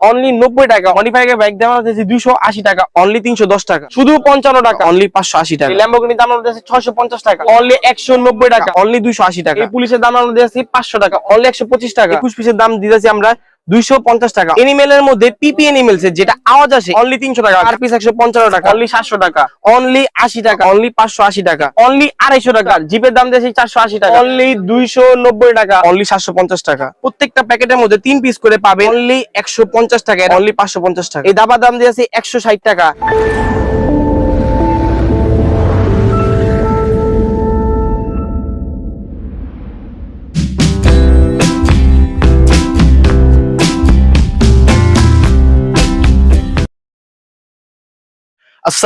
Only নব্বই টাকা modify bike দাম হচ্ছে দুশো দুইশো আশি টাকা অনলি তিনশো দশ টাকা। শুধু পঞ্চান্ন টাকা অনলি পাঁচশো আশি টাকা। ল্যাম্বোগিনি দাম দিয়েছে দিয়েছি ছয়শো পঞ্চাশ টাকা। অনলি একশো নব্বই টাকা অনলি দুইশো আশি টাকা। এই পুলিশের দাম দিয়েছি পাঁচশো টাকা অনলি একশো পঁচিশ টাকা। একুশ পিসের দাম দিয়েছি আমরা দুইশো পঞ্চাশ টাকা। এনিমেলের মধ্যে পিপি এনিমেলস যেটা আওয়াজ আসে অনলি তিনশো টাকা। আর পিস একশো পঞ্চান্ন টাকা। অনলি সাতশো টাকা। অনলি আশি টাকা। অনলি পাঁচশো আশি টাকা। অনলি আড়াইশো টাকা। জিপের দাম চারশো আশি টাকা। অনলি দুইশো নব্বই টাকা। অনলি সাতশো পঞ্চাশ টাকা। প্রত্যেকটা প্যাকেটের মধ্যে তিন পিস করে পাবে অনলি একশো পঞ্চাশ টাকা। অনলি পাঁচশো পঞ্চাশ টাকা। এই দাবার দাম দিয়েছি একশো ষাট টাকা।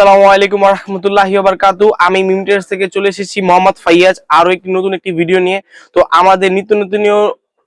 আসসালামু আলাইকুম রহমতুল্লাহি বারকাতু আমি মিমটেস থেকে চলে এসেছি মোহাম্মদ ফাইয়াজ আরও একটি নতুন একটি ভিডিও নিয়ে। তো আমাদের নিত্য নতুনীয়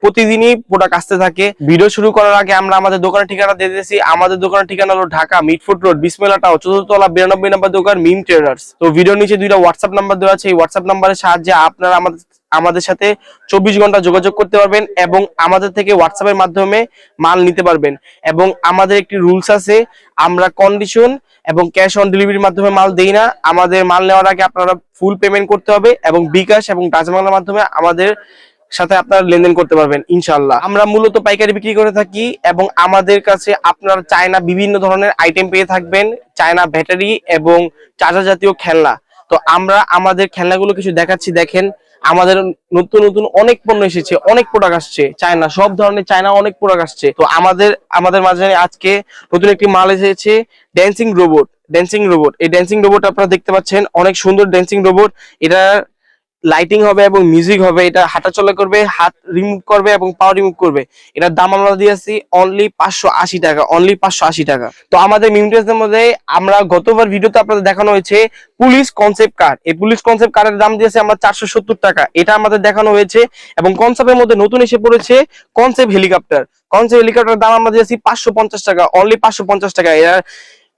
প্রতিদিনই প্রোডাক্ট আসতে থাকে। ভিডিও শুরু করার আগে আমরা আমাদের দোকানের ঠিকানা দিয়ে দিয়েছি। আমাদের দোকানের ঠিকানা হলো ঢাকা মিটফুট রোড, বিসমেলা টাও চতুর্থতলা বিরানব্বই নম্বর দোকান মিম ট্রেডার্স। তো ভিডিও নিচে দুইটা হোয়াটসঅ্যাপ নাম্বার দেওয়া আছে। এই হোয়াটসঅ্যাপ নাম্বারের সাহায্যে আপনারা আমাদের আমাদের সাথে চব্বিশ ঘণ্টা যোগাযোগ করতে পারবেন এবং আমাদের থেকে হোয়াটসঅ্যাপের মাধ্যমে মাল নিতে পারবেন। এবং আমাদের একটি রুলস আছে, আমরা কন্ডিশন এবং ক্যাশ অন ডেলিভারির মাধ্যমে মাল দেই না। আমাদের মাল নেওয়ার আগে আপনারা ফুল পেমেন্ট করতে হবে এবং বিকাশ এবং টাচমালার মাধ্যমে আমাদের সাথে আপনারা লেনদেন করতে পারবেন ইনশাল্লাহ আমরা মূলত পাইকারি বিক্রি করে থাকি এবং আমাদের কাছে আপনারা চায়না বিভিন্ন ধরনের আইটেম পেয়ে থাকবেন, চায়না ব্যাটারি এবং চার্জার জাতীয় খেলনা। তো আমরা আমাদের খেলনাগুলো কিছু দেখাচ্ছি, দেখেন। আমাদের নতুন নতুন অনেক পণ্য এসেছে, অনেক প্রোডাক্ট আসছে। চায়না সব ধরনের চায়না অনেক প্রোডাক্ট আসছে। তো আমাদের আমাদের মাঝে আজকে নতুন একটি মাল এসেছে ড্যান্সিং রোবট ড্যান্সিং রোবট এই ড্যান্সিং রোবট আপনারা দেখতে পাচ্ছেন, অনেক সুন্দর ড্যান্সিং রোবট এটা লাইটিং হবে এবং মিউজিক হবে, এটা হাঁটাচলা করবে, হাত রিমুভ করবে এবং পাওয়ার রিমুভ করবে। এটার দাম আমরা দিয়েছি অনলি পাঁচশো আশি টাকা অনলি পাঁচশো আশি টাকা। তো আমাদের মিউনিটের মধ্যে আমরা গতবার ভিডিওতে আপনাদের দেখানো হয়েছে পুলিশ কনসেপ্ট কার এই পুলিশ কনসেপ্ট কারের দাম দিয়েছে আমরা চারশো সত্তর টাকা। এটা আমাদের দেখানো হয়েছে এবং কনসেপ্টের মধ্যে নতুন এসে পড়েছে কনসেপ্ট হেলিকপ্টার কনসেপ্ট হেলিকপ্টার দাম আমরা দিয়েছি পাঁচশো পঞ্চাশ টাকা অনলি পাঁচশো পঞ্চাশ টাকা। এর,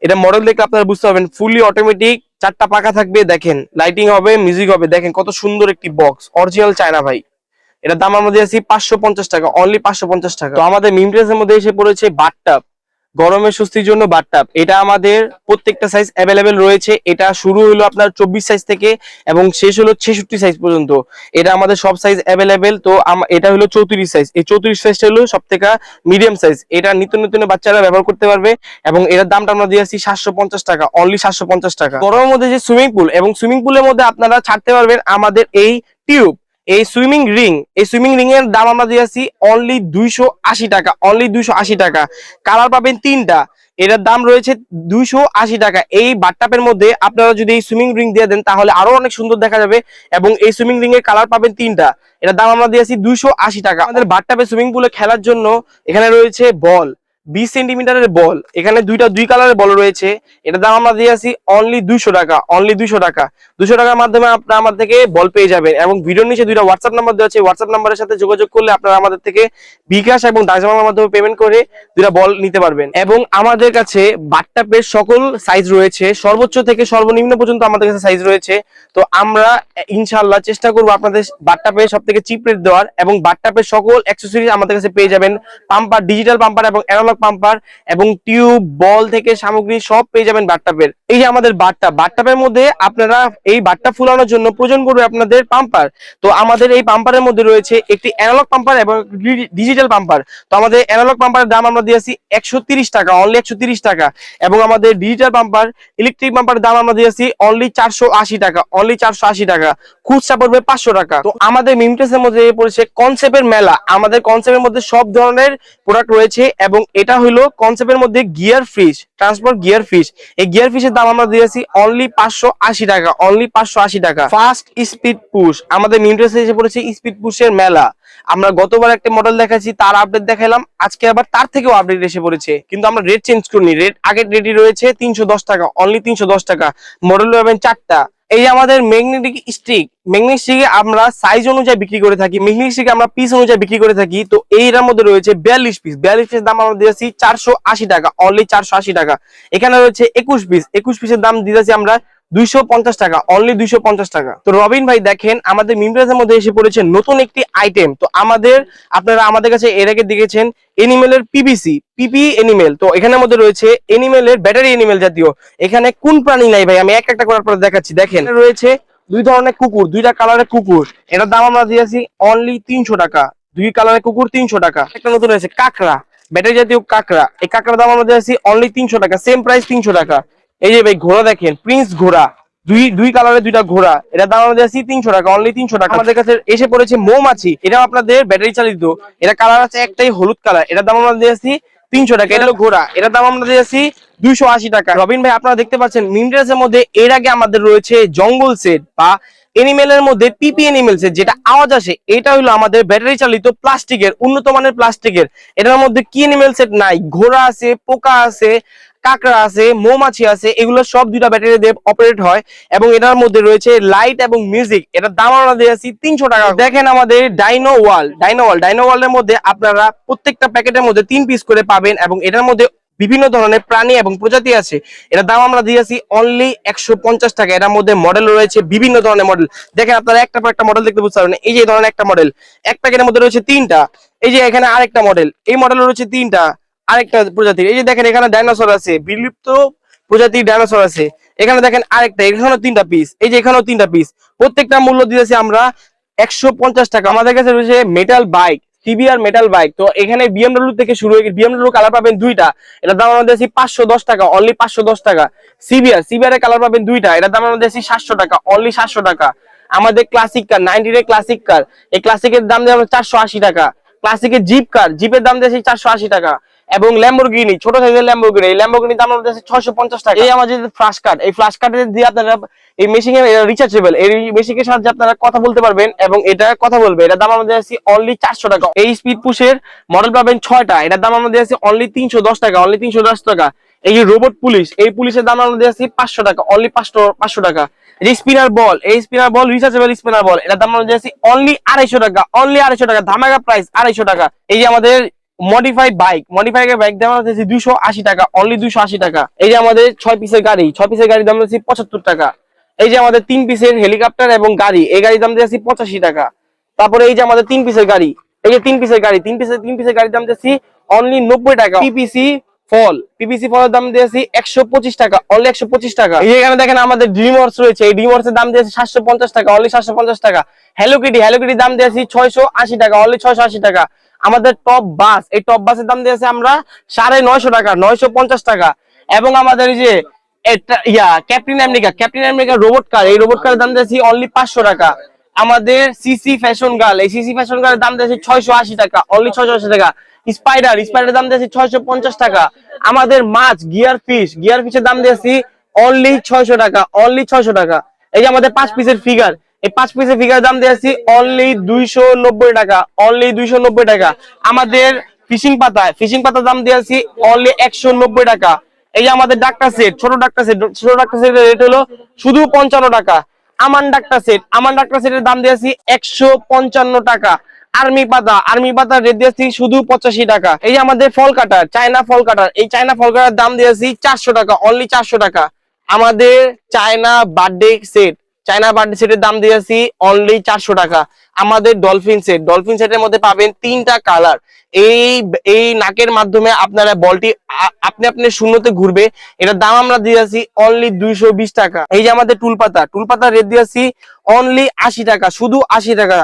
এটা মডেল দেখলে আপনারা বুঝতে পারবেন ফুলি অটোমেটিক চারটা পাখা থাকবে, দেখেন লাইটিং হবে মিউজিক হবে, দেখেন কত সুন্দর একটি বক্স অরিজিনাল চায়না ভাই। এটার দাম আমাদের আছে পাঁচশো পঞ্চাশ টাকা অনলি পাঁচশো পঞ্চাশ টাকা। তো আমাদের মিমট্রেসের মধ্যে এসে পড়েছে বাটটাপ গরমের স্বস্তির জন্য বাটটাপ এটা আমাদের প্রত্যেকটা সাইজ অ্যাভেলেবেল রয়েছে। এটা শুরু হলো আপনার চব্বিশ সাইজ থেকে এবং শেষ হলো ছেষট্টি সাইজ পর্যন্ত। এটা আমাদের সব সাইজ অ্যাভেলেবেল তো এটা হলো চৌত্রিশ সাইজ এই চৌত্রিশ সাইজটা হলো সব থেকে মিডিয়াম সাইজ এটা নিত্য নতুন বাচ্চারা ব্যবহার করতে পারবে এবং এটার দামটা আমরা দিয়েছি সাতশো পঞ্চাশ টাকা অনলি সাতশো পঞ্চাশ টাকা। গরমের মধ্যে যে সুইমিং পুল এবং সুইমিং পুলের মধ্যে আপনারা ছাড়তে পারবেন আমাদের এই টিউব এই সুইমিং রিং, এই সুইমিং রিং এর দাম আমরা দিয়েছি অনলি দুইশো আশি টাকা অনলি দুইশো আশি টাকা। কালার পাবেন তিনটা। এটার দাম রয়েছে দুইশো আশি টাকা। এই বাট্টাপের মধ্যে আপনারা যদি এই সুইমিং রিং দিয়ে দেন, তাহলে আরও অনেক সুন্দর দেখা যাবে এবং এই সুইমিং রিং এর কালার পাবেন তিনটা। এটার দাম আমরা দিয়েছি দুইশো আশি টাকা। আমাদের বাট্টাপে সুইমিং পুলে খেলার জন্য এখানে রয়েছে বল। বিশ সেন্টিমিটারের বল। এখানে দুইটা দুই কালারের বল রয়েছে। এটার দাম আমরা দিয়ে আসি অনলি দুইশো টাকা অনলি দুইশো টাকা। দুশো টাকার মাধ্যমে আপনারা আমার থেকে বল পেয়ে যাবেন এবং ভিডিওর নিচে দুইটা হোয়াটসঅ্যাপ নাম্বার দেওয়া আছে। হোয়াটসঅ্যাপ নাম্বারের সাথে যোগাযোগ করলে আপনারা আমাদের থেকে বিকাশ এবং দার্জামার মাধ্যমে পেমেন্ট করে দুইটা বল নিতে পারবেন। এবং আমাদের কাছে বাট্টাপের সকল সাইজ রয়েছে। সর্বোচ্চ থেকে সর্বনিম্ন পর্যন্ত আমাদের কাছে সাইজ রয়েছে। তো আমরা ইনশাল্লাহ চেষ্টা করব আপনাদের বাট্টাপে সব থেকে চিপ রেট দেওয়ার এবং বাট্টাপের সকল অ্যাক্সেসরিজ আমাদের কাছে পেয়ে যাবেন। পাম্পার ডিজিটাল পাম্পার এবং অ্যানালগ পাম্পার এবং টিউব বল থেকে সামগ্রী সব পেয়ে যাবেন বাট্টাপের এই যে আমাদের বাট্টা বাট্টাপের মধ্যে আপনারা এই বাট্টা ফুলানোর জন্য প্রয়োজন পড়বে আপনাদের পাম্পার তো আমাদের এই পাম্পারের মধ্যে রয়েছে একটি অ্যানালগ পাম্পার এবং ডিজিটাল পাম্পার তো আমাদের অ্যানালগ পাম্পারের দাম আমরা দিয়েছি একশো টাকা অনলি একশো টাকা। এবং আমাদের ডিজিটাল পাম্পার ইলেকট্রিক পাম্পারের দাম আমরা দিয়েছি অনলি চারশো আশি টাকা অনলি চারশো আশি টাকা। খুচরা পড়বে পাঁচশো টাকা। তো আমাদের মিমটেসের মধ্যে পড়েছে কনসেপ্টের মেলা। আমাদের কনসেপ্টের মধ্যে সব ধরনের প্রোডাক্ট রয়েছে এবং এটা হলো কনসেপ্টের মধ্যে gear fish transport gear fish এই গিয়ার ফিশের দাম আমরা দিয়েছি অনলি পাঁচশো আশি টাকা অনলি পাঁচশো আশি টাকা। ফার্স্ট স্পিড পুশ আমাদের মিমটেসে এসে পড়েছে স্পিড পুশের মেলা। আমরা গতবার একটা মডেল দেখাচ্ছি তার আপডেট দেখালাম আজকে আবার তার থেকেও আপডেট এসে পড়েছে। কিন্তু আমরা রেট চেঞ্জ করিনি রেট আগের রেটই রয়েছে তিনশো দশ টাকা অনলি তিনশো দশ টাকা। মডেল পাবেন চারটা। এই যে আমাদের ম্যাগনেটিক স্টিক ম্যাগনেটিক স্টিকে আমরা সাইজ অনুযায়ী বিক্রি করে থাকি ম্যাগনেটিক স্টিকে আমরা পিস অনুযায়ী বিক্রি করে থাকি, তো এইটার মধ্যে রয়েছে বিয়াল্লিশ পিস বিয়াল্লিশ পিসের দাম আমরা দিয়েছি চারশো আশি টাকা অনলি চারশো আশি টাকা। এখানে রয়েছে একুশ পিস একুশ পিসের দাম দিয়েছি আমরা দুইশো পঞ্চাশ টাকা অনলি দুইশো পঞ্চাশ টাকা। তো রবিন ভাই দেখেন, আমাদের মিমরাজের মধ্যে এসে পড়েছে নতুন একটি আইটেম তো আমাদের, আপনারা আমাদের কাছে এর আগে দেখেছেন এনিমেলের পিবিসি পিপি এনিমেল তো এখানের মধ্যে রয়েছে এনিমেলের ব্যাটারি এনিমেল জাতীয়। এখানে কোন প্রাণী নাই ভাই? আমি এক একটা করার পর দেখাচ্ছি। দেখেন রয়েছে দুই ধরনের কুকুর, দুইটা কালারের কুকুর। এটার দাম আমরা দিয়েছি অনলি তিনশো টাকা। দুই কালারের কুকুর তিনশো টাকা। একটা নতুন রয়েছে কাকড়া ব্যাটারি জাতীয় কাকড়া। এই কাঁকড়ার দাম আমরা দিয়েছি অনলি তিনশো টাকা সেম প্রাইস তিনশো টাকা। এই যে ভাই ঘোড়া দেখেন প্রিন্স ঘোড়া। দুই দুই কালারের দুইটা ঘোড়া। এটা দাম আমাদের আছে তিনশো টাকা অনলি তিনশো টাকা। আমাদের কাছে এসে পড়েছে মৌমাছি, এটাও আপনাদের ব্যাটারি চালিত। এটা কালার আছে একটাই হলুদ কালার এটা দাম আমরা দিয়েছি তিনশো টাকা, এটা হলো ঘোড়া। এটার দাম আমরা দিয়েছি দুইশো আশি টাকা। রবিন ভাই, আপনারা দেখতে পাচ্ছেন মিমড্রেসের মধ্যে এর আগে আমাদের রয়েছে জঙ্গল সেট বা এনিমেলের মধ্যে পিপি এনিমেল সেট যেটা আওয়াজ আসে, এটা হলো আমাদের ব্যাটারি চালিত প্লাস্টিকের উন্নত মানের প্লাস্টিকের এটার মধ্যে কি এনিমেল সেট নাই? ঘোড়া আছে, পোকা আছে কাঁকড়া আছে, মৌমাছি আছে, এগুলো সব দুইটা ব্যাটারি দিয়ে অপারেট হয় এবং এটার মধ্যে রয়েছে লাইট এবং মিউজিক এটার দাম আমরা দিয়ে দিয়েছি তিনশো টাকা। দেখেন আমাদের dino wall dino wall dino ওয়ালের মধ্যে আপনারা প্রত্যেকটা প্যাকেটের মধ্যে তিন পিস করে পাবেন এবং এটার মধ্যে বিভিন্ন ধরনের প্রাণী এবং প্রজাতি আছে। এটার দাম আমরা দিয়েছি অনলি একশো পঞ্চাশ টাকা। এটার মধ্যে মডেল রয়েছে বিভিন্ন ধরনের মডেল দেখেন আপনারা একটা পর একটা মডেল দেখতে বুঝতে পারবেন। এই যে ধরনের একটা মডেল এক প্যাকেটের মধ্যে রয়েছে তিনটা। এই যে এখানে আরেকটা মডেল এই মডেল রয়েছে তিনটা। আরেকটা প্রজাতির এই যে দেখেন এখানে ডাইনোসর আছে, বিলুপ্ত প্রজাতির ডাইনোসর আছে। এখানে দেখেন আরেকটা, এখানেও তিনটা পিস এই যে এখানেও তিনটা পিস প্রত্যেকটা মূল্য দিয়েছি আমরা একশো পঞ্চাশ টাকা। আমাদের কাছে রয়েছে metal bike TVR metal bike তো এখানে বিএমডব্লিউ থেকে শুরু হয়ে বিএমডব্লিউ কালার পাবেন দুইটা। এটার দাম আমাদের দিয়েছি পাঁচশো দশ টাকা অনলি পাঁচশো দশ টাকা। সিবিআর সিবিআর এর কালার পাবেন দুইটা। এটার দাম আমাদের দিয়েছি সাতশো টাকা অনলি সাতশো টাকা। আমাদের ক্লাসিক কার নাইনটিন এর ক্লাসিক কার এই ক্লাসিকের দাম দিয়ে আমরা চারশো আশি টাকা। ক্লাসিকের জিপ কার জিপের দাম দিয়েছি চারশো আশি টাকা। এবং ল্যাম্বরগিনি ছোট সাইজের ল্যাম্বরগিনি এই ল্যাম্বরগিনির দাম আমাদের ছয়শো পঞ্চাশ টাকা। এই আমাদের ফ্লাশ কার্ড এই ফ্লাশ কার্ডের দিয়ে আপনারা এই মেশিনে রিচার্জেবল এই মেশিনের সাহায্যে আপনারা কথা বলতে পারবেন এবং এটা কথা বলবে। এটার দাম আমাদের আছে অনলি চারশো টাকা। এই স্পিড পুশের মডেল পাবেন ছয়টা, এটার দাম আমাদের আছে অনলি তিনশো দশ টাকা অনলি তিনশো দশ টাকা। এই যে রোবট পুলিশ এই পুলিশের দাম আমাদের আছে পাঁচশো টাকা অনলি পাঁচশো পাঁচশো টাকা। এই যে স্পিনার বল এই spinner ball rechargeable spinner ball এটার দাম আমাদের আছে অনলি আড়াইশো টাকা অনলি আড়াইশো টাকা, ধামাকা প্রাইস আড়াইশো টাকা। এই যে আমাদের মডিফাইড বাইক মডিফাইড বাইক দাম আছে দুইশো আশি টাকা অনলি দুইশো আশি টাকা। এই যে আমাদের ছয় পিসের গাড়ি, ছয় পিসের গাড়ির দাম আছে পঁচাত্তর টাকা। এই যে আমাদের তিন পিসের হেলিকপ্টার এবং গাড়ি, এই গাড়ির দাম দিয়েছি পঁচাশি টাকা। তারপরে এই যে আমাদের তিন পিসের গাড়ি, এই যে তিন পিসের গাড়ি, তিন পিসের তিন পিসের গাড়ির দাম দিয়েছি অনলি নব্বই টাকা। পিপিসি ফল পিপিসি ফলের দাম দিয়েছি একশো পঁচিশ টাকা অনলি একশো পঁচিশ টাকা। এখানে দেখেন আমাদের ড্রিমওয়ার্স রয়েছে, এই ড্রিমওয়ার্স এর দাম দিয়েছি সাতশো পঞ্চাশ টাকা অনলি সাতশো পঞ্চাশ টাকা। হ্যালো কিটি হ্যালো কিটির দাম দিয়েছি ছয়শো আশি টাকা অনলি ছয়শো আশি টাকা। আমাদের টপ বাস এই টপ বাসের দাম দিয়েছে আমরা সাড়ে নয়শো টাকা, নয়শো পঞ্চাশ টাকা। এবং আমাদের যে ইয়া Captain America Captain America robot car এই রোবট কারের দাম দিয়েছি অনলি পাঁচশো টাকা। আমাদের সিসি ফ্যাশন গার্ল এই সিসি ফ্যাশন গার্লের দাম দিয়েছি ছয়শো আশি টাকা অনলি ছয়শো আশি টাকা। স্পাইডার স্পাইডার দাম দিয়েছি ছয়শো পঞ্চাশ টাকা। আমাদের মাছ গিয়ার ফিশ গিয়ার ফিশের দাম দিয়েছি অনলি ছয়শো টাকা অনলি ছয়শো টাকা। এই যে আমাদের পাঁচ পিসের ফিগার এই পাঁচ পিসের ফিগার দাম দিয়েছি অনলি দুইশো নব্বই টাকা অনলি দুইশো নব্বই টাকা। আমাদের ফিশিং পাতা ফিশিং পাতার দাম দিয়েছি অনলি একশো নব্বই টাকা। এই যে আমাদের ডাক্তার সেট ছোট ডাক্তার সেট ছোট ডাক্তার সেটের রেট হলো শুধু পঞ্চান্ন টাকা। আমান ডাক্তার সেট আমান ডাক্তার সেটের দাম দিয়েছি একশো পঞ্চান্ন টাকা। আর্মি পাতা, আর্মি পাতার রেট দিয়েছি শুধু পঁচাশি টাকা। এই যে আমাদের ফল কাটার, চায়না ফল কাটার, এই চায়না ফল কাটার দাম দিয়েছি চারশো টাকা অনলি চারশো টাকা। আমাদের China birthday set China birthday সেটের দাম দিয়েছি অনলি চারশো টাকা। আমাদের ডলফিন সেট ডলফিন সেটের মধ্যে পাবেন তিনটা কালার এই এই নাকের মাধ্যমে আপনারা বলটি আপনি আপনি শূন্যতে ঘুরবে। এটার দাম আমরা দিয়েছি অনলি দুইশো বিশ টাকা। এই যে আমাদের টুল পাতা টুল পাতা রেট দিয়েছি অনলি আশি টাকা, শুধু আশি টাকা।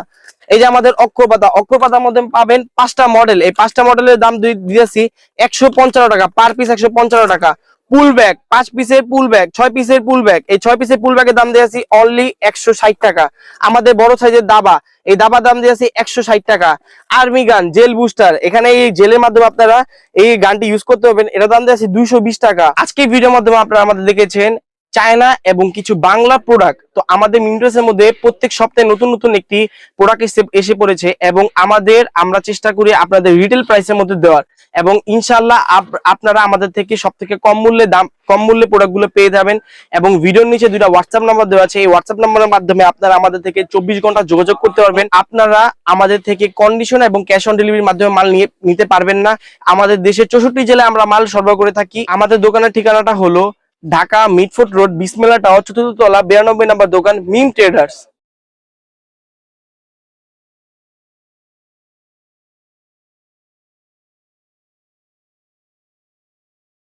এই যে আমাদের অক্ষপাতা অক্ষপাতার মধ্যে পাবেন পাঁচটা মডেল এই পাঁচটা মডেলের দাম দিয়েছি একশো পঞ্চান্ন টাকা পার পিস একশো পঞ্চান্ন টাকা। পুল ব্যাগ পাঁচ পিসের পুল ব্যাগ ছয় পিসের পুল ব্যাগ এই ছয় পিসের পুল ব্যাগের দাম দিয়ে দিয়েছি অনলি একশো ষাট টাকা। আমাদের বড় সাইজের দাবা, এই দাবার দাম দিয়ে দিয়েছি একশো ষাট টাকা। আর্মি গান জেল বুস্টার এখানে এই জেলের মাধ্যমে আপনারা এই গানটি ইউজ করতে পারবেন। এটা দাম দিয়ে দিয়েছি দুইশো টাকা। আজকে ভিডিওর মাধ্যমে আপনারা আমাদের দেখেছেন চায়না এবং কিছু বাংলা প্রোডাক্ট তো আমাদের মিন্ট্রেসের মধ্যে প্রত্যেক সপ্তাহে নতুন নতুন একটি প্রোডাক্ট এসে পড়েছে এবং আমাদের, আমরা চেষ্টা করি আপনাদের রিটেল প্রাইসের মধ্যে দেওয়ার এবং ইনশাল্লাহ আপ- আপনারা আমাদের থেকে সব থেকে কম মূল্যে দাম, কম মূল্যে প্রোডাক্টগুলো পেয়ে যাবেন এবং ভিডিওর নিচে দুইটা হোয়াটসঅ্যাপ নাম্বার দেওয়া আছে, এই হোয়াটসঅ্যাপ নাম্বারের মাধ্যমে আপনারা আমাদের থেকে চব্বিশ ঘণ্টা যোগাযোগ করতে পারবেন। আপনারা আমাদের থেকে কন্ডিশন এবং ক্যাশ অন ডেলিভারির মাধ্যমে মাল নিয়ে, নিতে পারবেন না। আমাদের দেশের চৌষট্টি জেলায় আমরা মাল সরবরাহ করে থাকি। আমাদের দোকানের ঠিকানাটা হলো Dhaka Mitford road Bismillah tower চতুর্থ তলা বিরানব্বই নাম্বার দোকান মিম ট্রেডার্স।